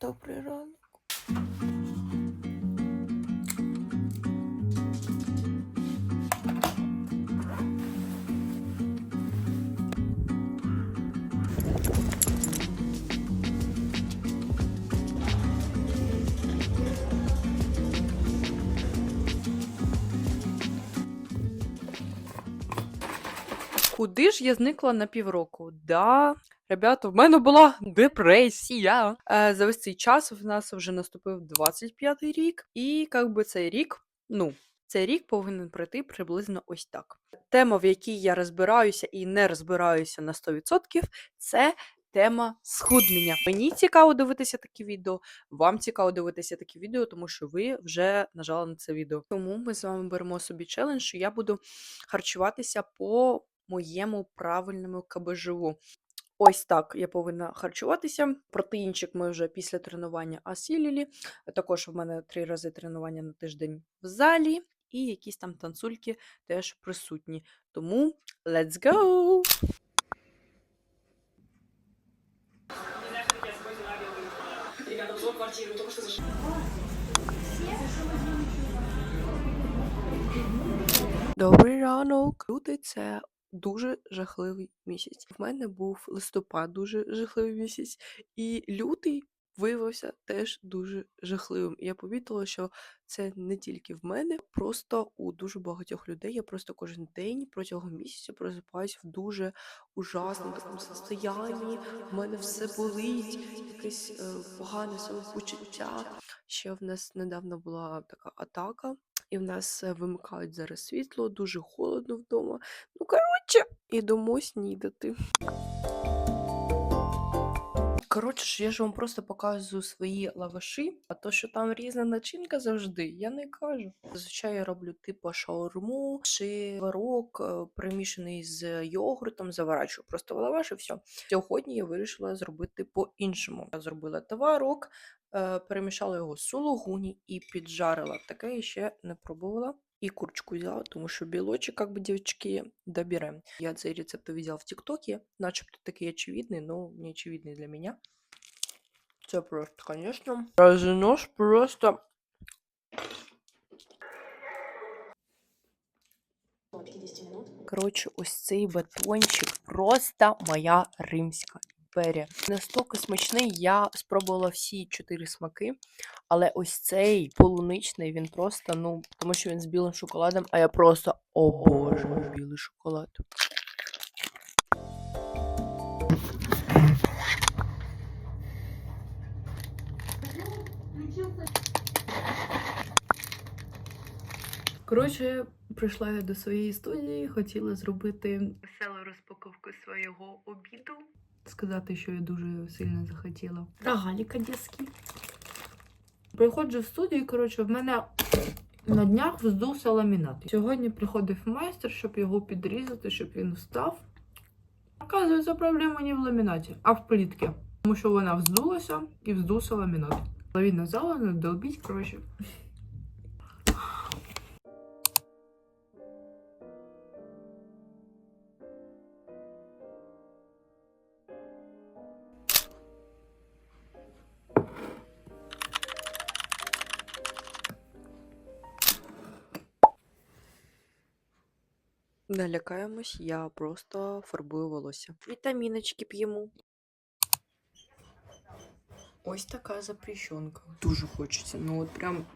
Добрий ранок. Куди ж я зникла на півроку? Да, ребята, в мене була депресія. Е, за весь цей час в нас вже наступив 25-й рік, і як би цей рік, ну, цей рік повинен пройти приблизно ось так. Тема, в якій я розбираюся і не розбираюся на 100%, це тема схуднення. Мені цікаво дивитися такі відео, вам цікаво дивитися такі відео, тому що ви вже нажали на це відео. Тому ми з вами беремо собі челендж, що я буду харчуватися по моєму правильному КБЖУ. Ось так я повинна харчуватися. Протеїнчик ми вже після тренування осілілі. Також в мене три рази тренування на тиждень в залі, і якісь там танцульки теж присутні. Тому let's go! Добрий ранок. Лютий це дуже жахливий місяць. В мене був листопад дуже жахливий місяць, і лютий виявився теж дуже жахливим. Я помітила, що це не тільки в мене, просто у дуже багатьох людей. Я просто кожен день протягом місяця просипаюсь в дуже ужасному такому состоянні. У мене все болить, якесь е, погане самопочуття. Ще в нас недавно була така атака. І в нас е, вимикають зараз світло, дуже холодно вдома. Коротше, ідемо снідати. Коротше я ж вам просто показую свої лаваші, а то, що там різна начинка завжди, я не кажу. Зазвичай я роблю типу шаурму чи варок, е, примішаний з йогуртом, заворачую просто в лаваш і все. Сьогодні я вирішила зробити по-іншому. Я зробила товарок, е, перемішала його з сулугуні і піджарила. Таке я ще не пробувала. І курочку взяла, тому що білочок, как бы, девочки, доберем. Я цей рецепт увидела в ТикТоке, начебто такий очевидний, но не очевидний для меня. Це просто, конечно. Разинож просто... Коротше, ось цей батончик просто моя римська імперія. Настільки смачний, я спробувала всі чотири смаки, але ось цей полуничний, він просто, ну, тому що він з білим шоколадом, а я просто обожнюю білий шоколад. Коротше, прийшла я до своєї студії, хотіла зробити веселу розпаковку свого обіду. Сказати, що я дуже сильно захотіла. Рогалік одеський. Приходжу в студію, коротше, в мене на днях вздувся ламінат. Сьогодні приходив майстер, щоб його підрізати, щоб він встав. Оказується, проблема не в ламінаті, а в плітці. Тому що вона вздулася і вздувся ламінат. Половина зала не долбіть, коротше. Не лякаємось, я просто фарбую волосся. Вітаміночки п'ємо. Ось така запрещенка. Дуже хочеться. Ну от прям.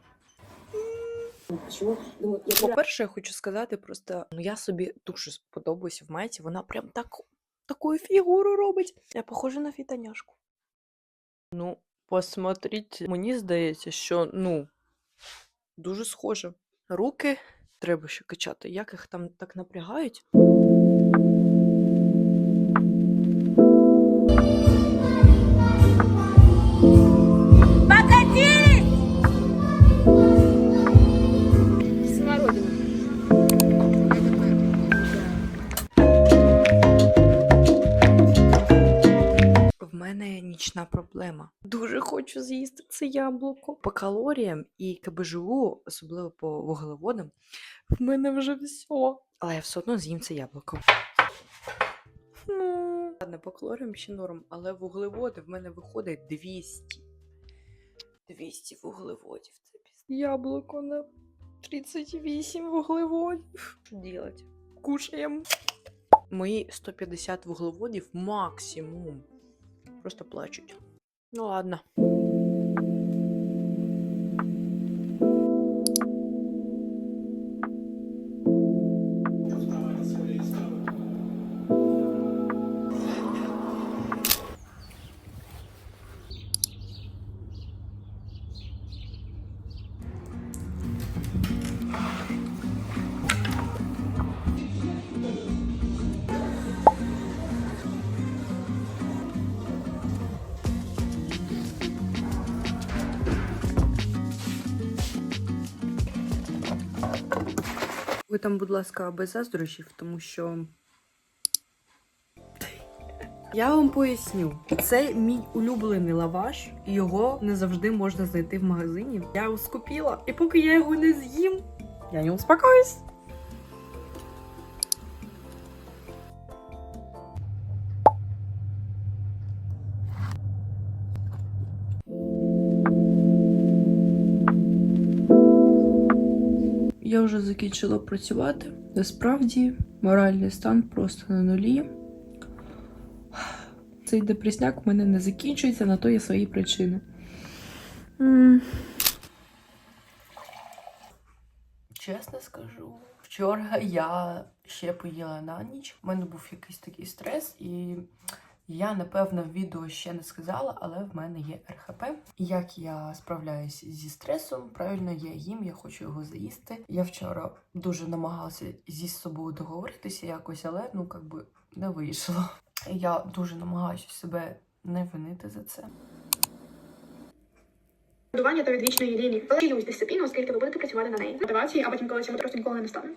Я По-перше, я хочу сказати, просто ну я собі дуже сподобаюся в майці. Вона прям так, таку фігуру робить. Я похожа на фітаняшку. Ну, посмотріть, мені здається, що ну дуже схоже. Руки треба ще качати. Як їх там так напрягають? Мене нічна проблема. Дуже хочу з'їсти це яблуко. По калоріям і КБЖУ, особливо по вуглеводам, в мене вже все. Але я все одно з'їм це яблуко. Ну, ладно, по калоріям ще норм, але вуглеводи в мене виходить 200. 200 вуглеводів. Це. Яблуко на 38 вуглеводів. Що делать? Кушаємо. Мої 150 вуглеводів максимум. Просто плачуть. Ну ладно. Ви там, будь ласка, без заздрощів, тому що. Я вам поясню, це мій улюблений лаваш, і його не завжди можна знайти в магазині. Я його скупила, і поки я його не з'їм, я не успокоюсь. Я вже закінчила працювати. Насправді, моральний стан просто на нулі. Цей депресняк в мене не закінчується, на то є свої причини. Чесно скажу, вчора я ще поїла на ніч. У мене був якийсь такий стрес, і я, напевно, в відео ще не сказала, але в мене є РХП. Як я справляюсь зі стресом, правильно я їм, я хочу його заїсти. Я вчора дуже намагалася зі собою договоритися якось, але ну якби не вийшло. Я дуже намагаюся себе не винити за це. Будування та відвічної лінії. Вчилюсь дисципліну, оскільки ви будете працювати на неї. Мотивації, а потім коли цього просто ніколи не стане.